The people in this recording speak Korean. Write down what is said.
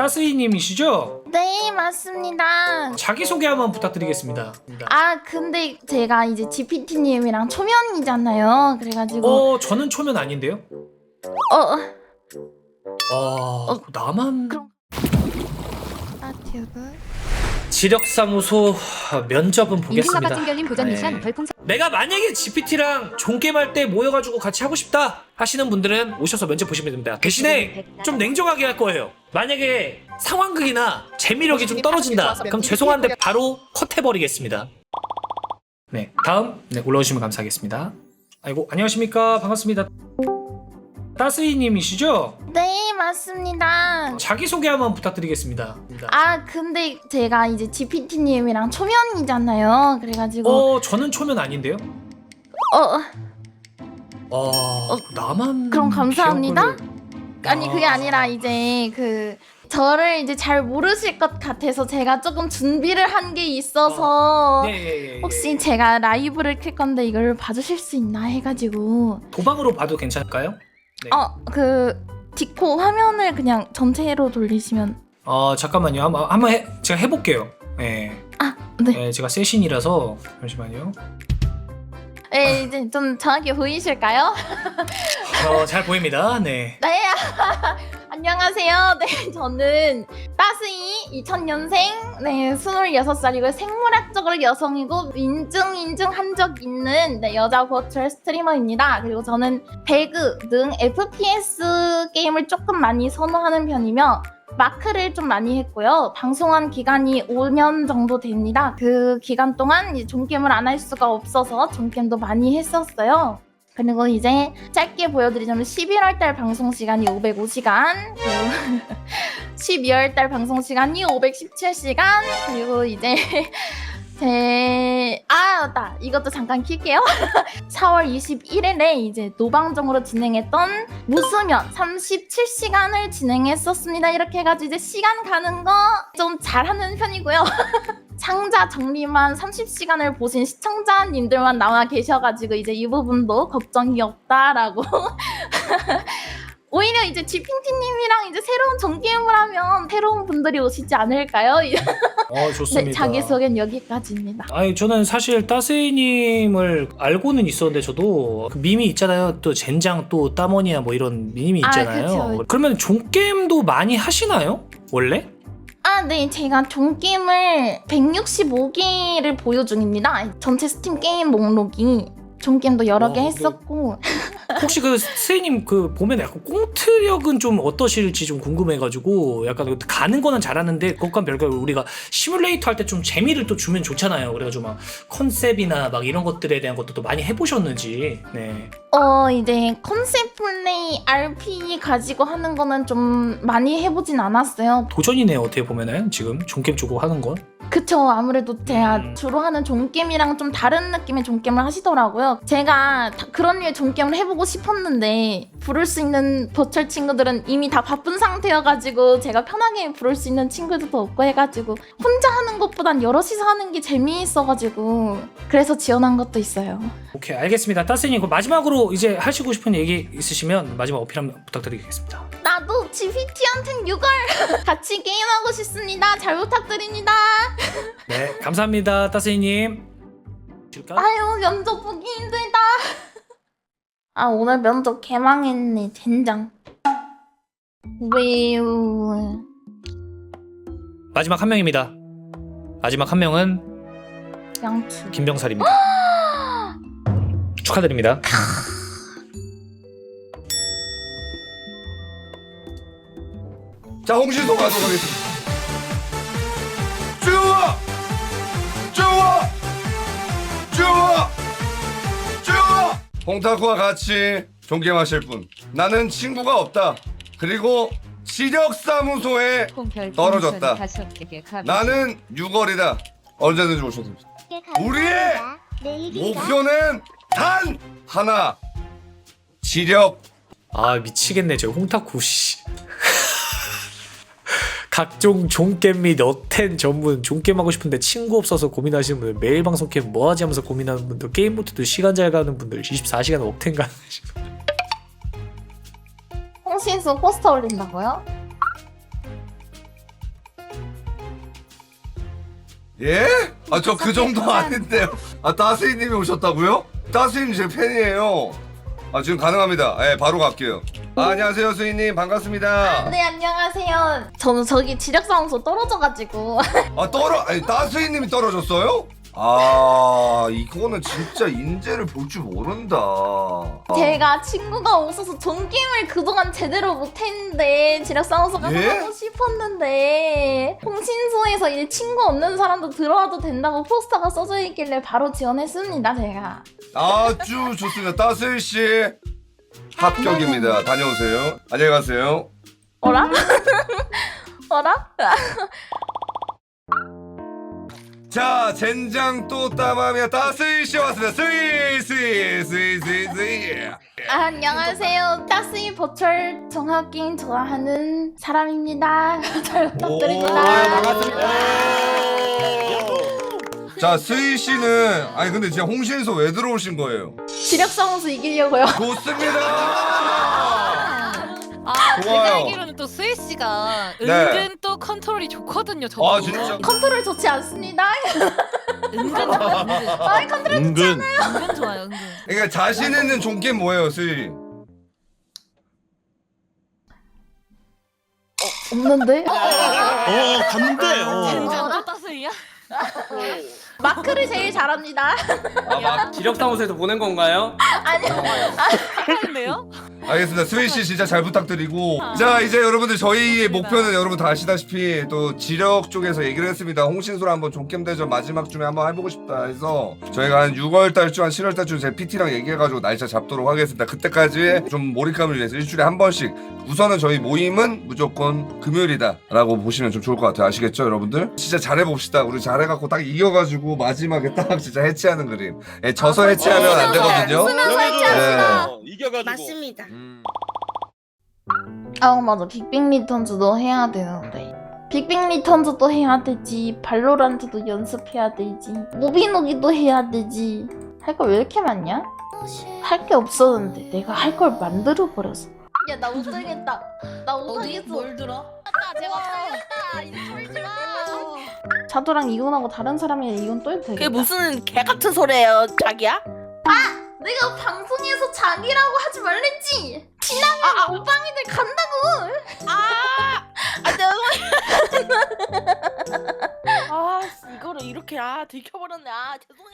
따스이님이시죠? 네, 맞습니다. 자기소개 한번 부탁드리겠습니다. 아, 근데 제가 이제 GPT님이랑 초면이잖아요. 그래가지고, 어, 저는 초면 아닌데요? 어, 어, 아, 나만 그럼- 아, 튜브. 지력사무소 면접은 인생과 보겠습니다. 도전 네. 미션 별풍선 내가 만약에 GPT랑 종게임할 때 모여가지고 같이 하고 싶다 하시는 분들은 오셔서 면접 보시면 됩니다. 대신에 좀 냉정하게 할 거예요. 만약에 상황극이나 재미력이 좀 떨어진다. 그럼 죄송한데 바로 컷해버리겠습니다. 네, 다음 네, 올라오시면 감사하겠습니다. 아이고 안녕하십니까 반갑습니다. 따스이님이시죠? 네, 맞습니다. 자기소개 한번 부탁드리겠습니다. 아, 근데 제가 이제 GPT님이랑 초면이잖아요. 그래가지고, 어, 저는 초면 아닌데요? 어, 어, 어, 나만 그럼 감사합니다. 기억을- 아니 그게 아. 아니라 이제 그 저를 이제 잘 모르실 것 같아서 제가 조금 준비를 한 게 있어서 예, 예, 예, 예. 혹시 제가 라이브를 킬 건데 이걸 봐주실 수 있나 해가지고 도방으로 봐도 괜찮을까요? 네. 어그 디코 화면을 그냥 전체로 돌리시면 어 잠깐만요. 한번 한번 해, 제가 해볼게요. 예. 네. 예, 제가 세신이라서 잠시만요. 네, 이제 좀 정확히 보이실까요? 어, 잘 보입니다. 네. 네 안녕하세요 네 저는 따스이 2000년생 네 26살이고 생물학적으로 여성이고 인증 인증 한 적 있는 네, 여자 버추얼 스트리머입니다 그리고 저는 배그 등 FPS 게임을 조금 많이 선호하는 편이며 마크를 좀 많이 했고요. 방송한 기간이 5년 정도 됩니다. 그 기간 동안 이제 종게임을 안 할 수가 없어서 종게임도 많이 했었어요. 그리고 이제 짧게 보여드리자면 11월 달 방송 시간이 505시간, 그리고 12월 달 방송 시간이 517시간, 그리고 이제 제... 아, 맞다. 이것도 잠깐 킬게요. 4월 21일에 이제 노방정으로 진행했던 무수면 37시간을 진행했었습니다. 이렇게 해가지고 이제 시간 가는 거 좀 잘하는 편이고요. 상자 정리만 30시간을 보신 시청자님들만 나와 계셔가지고 이제 이 부분도 걱정이 없다라고 오히려 이제 GPT님이랑 이제 새로운 정게임을 하면 새로운 분들이 오시지 않을까요? 어, 좋습니다. 네, 자기소개는 여기까지입니다. 아니 저는 사실 따스이님을 알고는 있었는데 저도 그 밈이 있잖아요. 또 젠장 또 따머니야 뭐 이런 밈이 아, 있잖아요. 그쵸. 그러면 종게임도 많이 하시나요? 원래? 아, 네, 제가 종게임을 165개를 보유 중입니다. 전체 스팀 게임 목록이 종게임도 여러 와, 개 근데- 했었고 혹시 그 스이님 그 보면 약간 꽁트력은 좀 어떠실지 좀 궁금해가지고 약간 그 가는 거는 잘하는데 그것과 별개로 우리가 시뮬레이터 할 때 좀 재미를 또 주면 좋잖아요. 그래가지고 막 컨셉이나 막 이런 것들에 대한 것도 또 많이 해보셨는지. 네. 어 이제 컨셉 플레이 RP 가지고 하는 거는 좀 많이 해보진 않았어요. 도전이네요. 어떻게 보면은 지금 종게임 쪽으로 하는 건. 그쵸 아무래도 제가 음. 주로 하는 종게임이랑 좀 다른 느낌의 종게임을 하시더라고요. 제가 다- 그런 류의 종게임을 해보고 싶었는데 부를 수 있는 버철 친구들은 이미 다 바쁜 상태여가지고 제가 편하게 부를 수 있는 친구들도 없고 해가지고 혼자 하는 것보단 여럿이서 하는 게 재미있어가지고 그래서 지원한 것도 있어요. 오케이 알겠습니다. 따스님 그 마지막으로 이제 하시고 싶은 얘기 있으시면 마지막 어필 한번 부탁드리겠습니다. 나도 GPT한텐 6월 같이 게임하고 싶습니다. 잘 부탁드립니다. 네 감사합니다 따스님. 아유 면접 보기 힘들다. 아 오늘 면접 개망했네 젠장. 왜요? 마지막 한 명입니다. 마지막 한 명은 양치. 김병살입니다. 축하드립니다. 자 홍신소 가도록 하겠습니다 홍타쿠와 같이 존경하실 분. 나는 친구가 없다. 그리고 지력사무소에 떨어졌다. 나는 6월이다. 언제든지 오셔도 됩니다. 우리의 목표는 단 하나. 지력. 아 미치겠네. 저 홍타쿠 씨. 각종 종겜 및 어텐 전문 종겜 하고 싶은데 친구 없어서 고민하시는 분들 매일 방송 캠 뭐하지 하면서 고민하는 분들 게임 못해도 시간 잘 가는 분들 24시간 업텐 가는 분들 통신수 포스터 올린다고요? 예? 아 저 그 정도 아닌데요. 아 따스이님이 오셨다고요? 따스이님 제 팬이에요. 아 지금 가능합니다. 예 바로 갈게요. 아, 안녕하세요 수이님 반갑습니다. 네 안녕하세요. 저는 저기 지력사무소 떨어져가지고 아 떨어 아니 따스이님이 떨어졌어요? 아 이거는 진짜 인재를 볼 줄 모른다. 아. 제가 친구가 없어서 전 게임을 그동안 제대로 못했는데 지력사무소 가서 예? 하고 싶었는데 통신소에서 이 친구 없는 사람도 들어와도 된다고 포스터가 써져 있길래 바로 지원했습니다 제가. 아주 좋습니다. 따스이 씨 합격입니다. 다녀오세요. 안녕히 가세요. 어라? 어라? 자 젠장 또 따마미야 따스이 씨 왔습니다. 스이 스이 스이 스이 스이. 아, 안녕하세요. 따스이 버추얼 정학게임 좋아하는 사람입니다. 잘 부탁드립니다. 자 스이 씨는 아니 근데 진짜 홍신소 왜 들어오신 거예요? 지력사무소 이기려고요. 좋습니다. 아, 좋아요. 제가 알기로는 또 스위 씨가 네. 은근 또 컨트롤이 좋거든요. 저도. 아 진짜. 컨트롤 좋지 않습니다. 은근 좋아요. 은근. 아이 컨트롤 은근 은근 좋아요. 은근. 그러니까 자신 있는 종게임 뭐예요, 스이? 없는데? 어 갔는데 어. 젠장 또 따스이야? 마크를 제일 잘합니다. 아, 막 지력사무소에서 보낸 건가요? 아니요. 하는데요? 알겠습니다. 스위 씨 진짜 잘 부탁드리고 자 이제 여러분들 저희의 목표는 여러분 다 아시다시피 또 지력 쪽에서 얘기를 했습니다. 홍신소랑 한번 종겜 대전 마지막 쯤에 한번 해보고 싶다 해서 저희가 한 6월 달쯤 한 7월 달쯤 제 PT랑 얘기해가지고 날짜 잡도록 하겠습니다. 그때까지 좀 몰입감을 위해서 일주일에 한 번씩 우선은 저희 모임은 무조건 금요일이다라고 보시면 좀 좋을 것 같아요. 아시겠죠, 여러분들? 진짜 잘해봅시다. 우리 잘해갖고 딱 이겨가지고 마지막에 딱 진짜 해체하는 그림. 예, 져서 해체하면 안 되거든요. 해체합시다. 네. 이겨가지고 맞습니다. 음. 아 맞아. 빅빅 리턴즈도 해야 되는데. 빅빅 리턴즈도 해야 되지. 발로란트도 연습해야 되지. 무비노기도 해야 되지. 할 거 왜 이렇게 많냐? 할 게 없었는데 내가 할 걸 만들어 버렸어. 야 나 못하겠다. 나 못하겠어. 뭘 들어? 제가 못하겠다. 이제 졸지 마. 자도랑 이혼하고 다른 사람이랑 이혼 또 해도 되겠다. 그게 무슨 개 같은 소리예요, 자기야? 내가 방송에서 자기라고 하지 말랬지. 지나면 오빵이들 간다고. 아, 아, 씨, 이거를 이렇게 아 들켜버렸네. 아, 죄송해요.